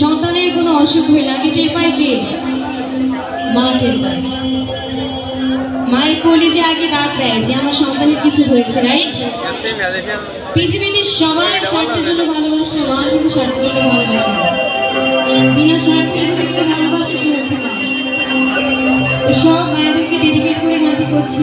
সন্তানের কোনো অসুখ হইলে আগে টের পায় কে? মা টের পায়। মায়ের যে আগে ডাক দেয় যে আমার সন্তানের কিছু হয়েছে রাইট পৃথিবীতে সবাই স্বার্থের জন্য ভালোবাসে মা কিন্তু স্বার্থের জন্য ভালোবাসে। বিনা স্বার্থে যদি কেউ ভালোবাসে সব মায়েদেরকে ডেডিকেট করে গানটি করছি।